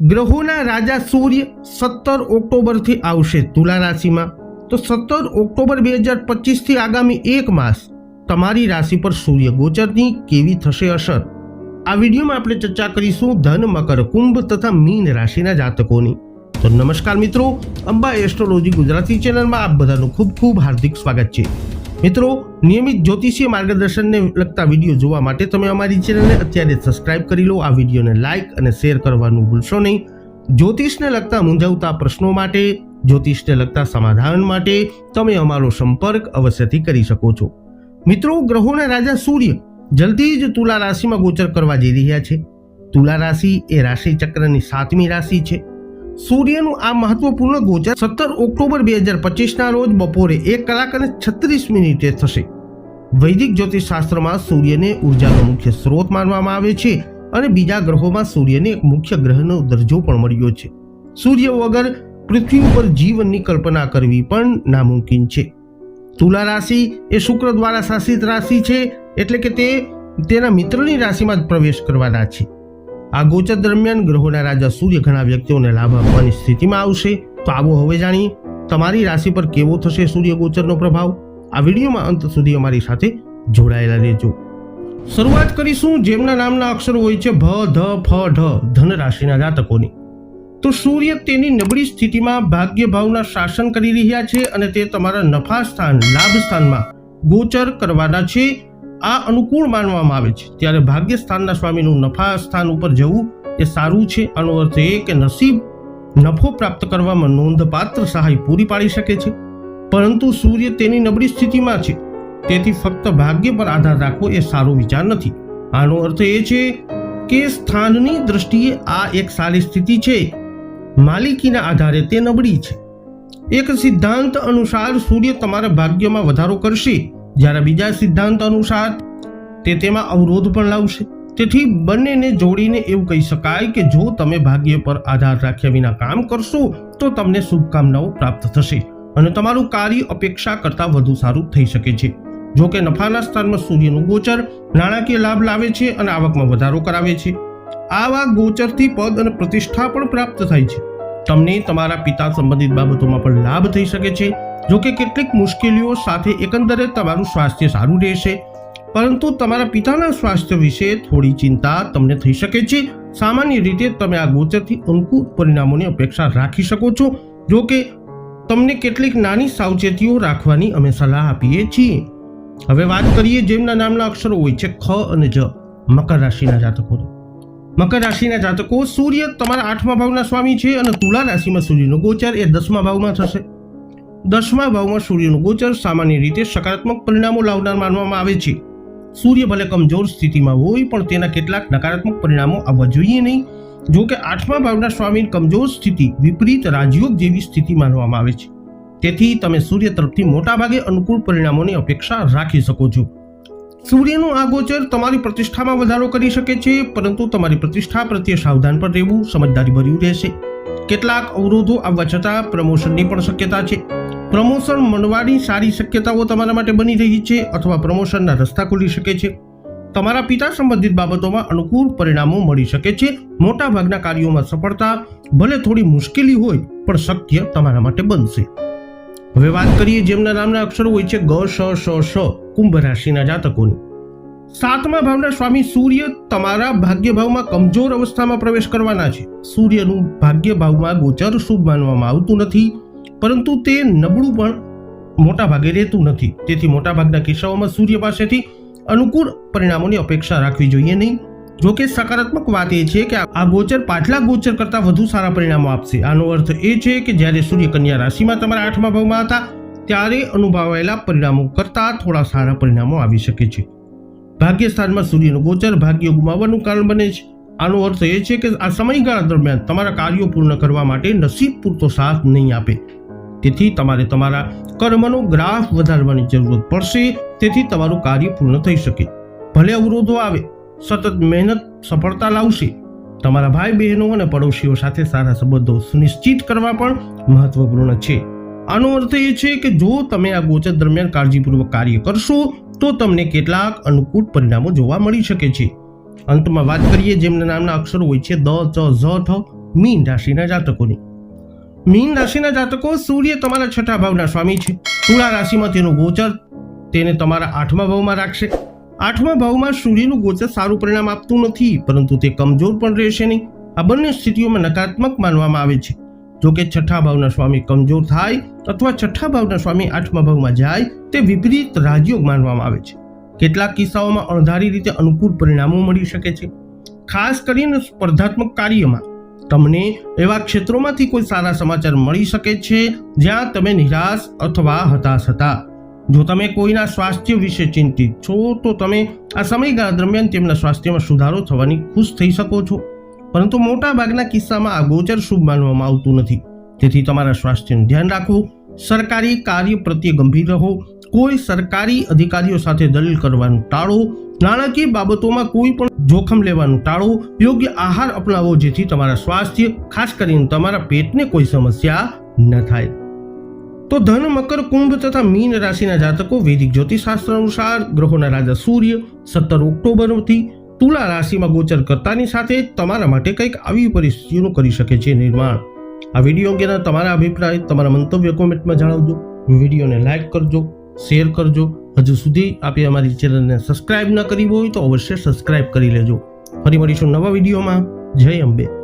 ગ્રહોના રાજા સૂર્ય સત્તર ઓક્ટોબરથી આવશે તુલા રાશિમાં. તો સત્તર ઓક્ટોબર બે હજાર પચીસથી આગામી એક માસ તમારી રાશિ પર સૂર્ય ગોચરની કેવી થશે અસર? આ વિડીયોમાં આપણે ચર્ચા કરીશું ધન, મકર, કુંભ તથા મીન રાશિના જાતકોની. તો નમસ્કાર મિત્રો, અંબા એસ્ટ્રોલોજી ગુજરાતી ચેનલમાં આપ બધાનું ખૂબ ખૂબ હાર્દિક સ્વાગત છે. મિત્રો, નિયમિત જ્યોતિષીય માર્ગદર્શનને લગતા વીડિયો જોવા માટે તમે અમારી ચેનલને અત્યારે સબસ્ક્રાઇબ કરી લો. આ વિડીયોને લાઇક અને શેર કરવાનું ભૂલશો નહીં. જ્યોતિષને લગતા મૂંઝવતા પ્રશ્નો માટે, જ્યોતિષને લગતા સમાધાન માટે તમે અમારો સંપર્ક અવશ્યથી કરી શકો છો. મિત્રો, ગ્રહોના રાજા સૂર્ય જલ્દી જ તુલા રાશિમાં ગોચર કરવા જઈ રહ્યા છે. તુલા રાશિ એ રાશિ ચક્રની સાતમી રાશિ છે. સૂર્યનું આ મહત્વપૂર્ણ ગોચર સત્તર ઓક્ટોબર બે હજાર પચીસના રોજ બપોરે એક કલાક અને છત્રીસ મિનિટે થશે. વૈદિક જ્યોતિષશાસ્ત્રમાં સૂર્યને ઉર્જાનો મુખ્ય સ્ત્રોત માનવામાં આવે છે અને બીજા ગ્રહોમાં સૂર્યને એક મુખ્ય ગ્રહનો દરજ્જો પણ મળ્યો છે. સૂર્ય વગર પૃથ્વી ઉપર જીવનની કલ્પના કરવી પણ નામુમકિન છે. તુલા રાશિ એ શુક્ર દ્વારા શાસિત રાશિ છે, એટલે કે તે તેના મિત્રની રાશિમાં જ પ્રવેશ કરવાના છે. આ ગોચર દરમિયાન ગ્રહોના રાજા સૂર્ય ઘણા વ્યક્તિઓને લાભ આપવાની સ્થિતિમાં આવશે. તો આવો હવે જાણીએ, તમારી રાશિ પર કેવો થશે સૂર્ય ગોચરનો પ્રભાવ? આ વિડીયોમાં અંત સુધી અમારી સાથે જોડાયેલા રહેજો. શરૂઆત કરીશું જેમના નામના અક્ષરો હોય છે ભ ધ, ફ, ઢ, ધન રાશિના જાતકોની. તો સૂર્ય તેની નબળી સ્થિતિમાં ભાગ્ય ભાવના શાસન કરી રહ્યા છે અને તે તમારા નફા સ્થાન લાભ સ્થાનમાં ગોચર કરવાના છે. આ અનુકૂળ માનવામાં આવે છે. ત્યારે ભાગ્ય સ્થાનના સ્વામીનું નફા સ્થાન ઉપર જવું એ સારું છે. આનો અર્થ એ કે નસીબ નફો પ્રાપ્ત કરવામાં નોંધપાત્ર સહાય પૂરી પાડી શકે છે. પરંતુ સૂર્ય તેની નબળી સ્થિતિમાં છે. તેથી ફક્ત ભાગ્ય પર આધાર રાખવો એ સારો વિચાર નથી. આનો અર્થ એ છે કે સ્થાનની દ્રષ્ટિએ આ એક સારી સ્થિતિ છે. માલિકીના આધારે તે નબળી છે. એક સિદ્ધાંત અનુસાર સૂર્ય તમારા ભાગ્યમાં વધારો કરશે. જ્યારે બીજા સિદ્ધાંત અનુસાર તે તેમાં અવરોધ પણ લાવશે. તેથી બંનેને જોડીને એવું કહી શકાય કે જો તમે ભાગ્ય પર આધાર રાખ્યા વિના કામ કરશો, તો તમને શુભકામનાઓ પ્રાપ્ત થશે અને તમારું કાર્ય અપેક્ષા કરતાં વધુ સારું થઈ શકે છે. જો કે નફાના સ્થાનમાં સૂર્યનું ગોચર નાણાકીય લાભ લાવે છે અને આવકમાં વધારો કરાવે છે. આવા ગોચરથી પદ અને પ્રતિષ્ઠા પણ પ્રાપ્ત થાય છે. તમને તમારા પિતા સંબંધિત બાબતોમાં પણ લાભ થઈ શકે છે. જો કે કેટલીક મુશ્કેલીઓ સાથે એકંદરે તમારું સ્વાસ્થ્ય સારું રહેશે. પરંતુ તમારા પિતાના સ્વાસ્થ્ય વિશે થોડી ચિંતા તમને થઈ શકે છે. સામાન્ય રીતે તમે આ ગોચરથી અનુકૂળ પરિણામોની અપેક્ષા રાખી શકો છો. જો કે તમને કેટલીક નાની સાવચેતીઓ રાખવાની અમે સલાહ આપીએ છીએ. હવે વાત કરીએ જેમના નામના અક્ષરો હોય છે ખ અને જ. મકર રાશિના જાતકો મકર રાશિના જાતકો, સૂર્ય તમારા આઠમા ભાવના સ્વામી છે અને તુલા રાશિમાં સૂર્યનો ગોચર એ દસમા ભાવમાં થશે. દસમા ભાવમાં સૂર્યનું ગોચર સામાન્ય રીતે સકારાત્મક પરિણામો લાવનાર માનવામાં આવે છે. સૂર્ય ભલે કમજોર સ્થિતિમાં હોય, પણ તેના કેટલાક નકારાત્મક પરિણામો આવવા જોઈએ નહીં. જો કે આઠમા ભાવના સ્વામી કમજોર સ્થિતિ વિપરીત રાજયોગ જેવી સ્થિતિ માનવામાં આવે છે. તેથી તમે સૂર્ય તરફથી મોટાભાગે અનુકૂળ પરિણામોની અપેક્ષા રાખી શકો છો. સૂર્યનું આ ગોચર તમારી પ્રતિષ્ઠામાં વધારો કરી શકે છે, પરંતુ તમારી પ્રતિષ્ઠા પ્રત્યે સાવધાન પર રહેવું સમજદારી ભર્યું રહેશે. કેટલાક અવરોધો આવવા છતાં પ્રમોશનની પણ શક્યતા છે. પ્રમોશન મળવાની સારી શક્યતાઓ તમારા માટે બની રહી છે અથવા પ્રમોશનના રસ્તા ખુલી શકે છે? તમારા પિતા સંબંધિત બાબતોમાં અનુકૂળ પરિણામો મળી શકે છે. મોટા ભાગના કાર્યોમાં સફળતા ભલે થોડી મુશ્કેલી હોય, પણ શક્ય તમારા માટે બનશે. હવે વાત કરીએ જેમના નામના અક્ષરો હોય છે ગ, શ શ શ, કુંભ રાશિના જાતકોની. સાતમા ભાવના સ્વામી સૂર્ય તમારા ભાગ્ય ભાવમાં કમજોર અવસ્થામાં પ્રવેશ કરવાના છે. સૂર્યનું ભાગ્ય ભાવમાં ગોચર શુભ માનવામાં આવતું નથી. પરંતુ તે નબળું પણ મોટા ભાગે રહેતું નથી. તેથી મોટાભાગના કિસ્સાઓમાં સૂર્ય પાસેથી અનુકૂળ પરિણામોની અપેક્ષા રાખવી જોઈએ નહીં. જો કે સકારાત્મક વાત એ છે કે આ ગોચર પાછલા ગોચર કરતાં વધુ સારા પરિણામો આપશે. આનો અર્થ એ છે કે જ્યારે સૂર્ય કન્યા રાશિમાં તમારા આઠમા ભાવમાં હતા, ત્યારે અનુભવાયેલા પરિણામો કરતાં થોડા સારા પરિણામો આવી શકે છે. ભાગ્ય સ્થાનમાં સૂર્યનું ગોચર ભાગ્ય ગુમાવવાનું કારણ બને છે. આનો અર્થ એ છે કે આ સમયગાળા દરમિયાન તમારા કાર્યો પૂર્ણ કરવા માટે નસીબ પૂરતો સાથ નહીં આપે. તેથી તમારે તમારા કર્મનો ગ્રાફ વધારવાની જરૂરત પડશે, તેથી તમારું કાર્ય પૂર્ણ થઈ શકે. ભલે અવરોધો આવે, સતત મહેનત, સફળતા લાવશે. તમારા ભાઈ બહેનો અને પડોશીઓ સાથે સારા સંબંધો સુનિશ્ચિત કરવા પણ મહત્વપૂર્ણ છે. આનો અર્થ એ છે કે જો તમે આ ગોચર દરમિયાન કાળજીપૂર્વક કાર્ય કરશો, તો તમને કેટલાક અનુકૂળ પરિણામો જોવા મળી શકે છે. અંતમાં વાત કરીએ જેમના નામના અક્ષરો હોય છે દ, ચ, ઝ, ઠ, મીન રાશિના જાતકોની. મીન રાશિના જાતકો, સૂર્ય તમારા છઠ્ઠા ભાવના સ્વામી છે. તુળા રાશિમાં તેનું ગોચર તેને તમારા આઠમા ભાવમાં રાખશે. આઠમા ભાવમાં સૂર્યનું ગોચર સારું પરિણામ આપતું નથી, પરંતુ તે કમજોર પણ રહેશે નહીં. આ બંને સ્થિતિઓમાં નકારાત્મક માનવામાં આવે છે. જો કે છઠ્ઠા ભાવના સ્વામી કમજોર થાય અથવા છઠ્ઠા ભાવના સ્વામી આઠમા ભાવમાં જાય, તે વિપરીત રાજયોગ માનવામાં આવે છે. કેટલાક કિસ્સાઓમાં અણધારી રીતે અનુકૂળ પરિણામો મળી શકે છે. ખાસ કરીને સ્પર્ધાત્મક કાર્યમાં તમને એવા ક્ષેત્રોમાંથી કોઈ સારા સમાચાર મળી શકે છે જ્યાં તમે નિરાશ અથવા હતાશ હતા? જો તમે કોઈના સ્વાસ્થ્ય વિશે ચિંતિત છો, તો તમે આ સમયગાળા દરમિયાન તેમના સ્વાસ્થ્યમાં સુધારો થવાની ખુશ થઈ શકો છો. પરંતુ મોટા ભાગના કિસ્સામાં આ ગોચર શુભ માનવામાં આવતું નથી. તેથી તમારા સ્વાસ્થ્યનું ધ્યાન રાખવું સરકારી કાર્ય પ્રત્યે ગંભીર રહો. કોઈ સરકારી અધિકારીઓ સાથે દલીલ કરવાનું ટાળો, નાણાકીય બાબતોમાં કોઈ પણ જોખમ લેવાનું ટાળો, યોગ્ય આહાર અપનાવો જેથી તમારા સ્વાસ્થ્ય, ખાસ કરીને તમારા પેટને કોઈ સમસ્યા ન થાય. તો ધન, મકર, કુંભ તથા મીન રાશિના જાતકો વૈદિક જ્યોતિષશાસ્ત્ર અનુસાર ગ્રહોના રાજા સૂર્ય સત્તર ઓક્ટોબરથી તુલા રાશિમાં ગોચર કરતાની સાથે તમારા માટે કંઈક આવી પરિસ્થિતિઓનું કરી શકે છે નિર્માણ. આ વીડિયો અંગેના તમારા અભિપ્રાય, તમારા મંતવ્ય કોમેન્ટમાં જણાવજો. વિડીયોને લાઈક કરજો. શેર કરજો. હજુ સુધી આપે અમારી ચેનલને સબસ્ક્રાઇબ ન કરી હોય તો અવશ્ય સબસ્ક્રાઇબ કરી લેજો. ફરી મળીશું નવા વિડીયોમાં. જય અંબે.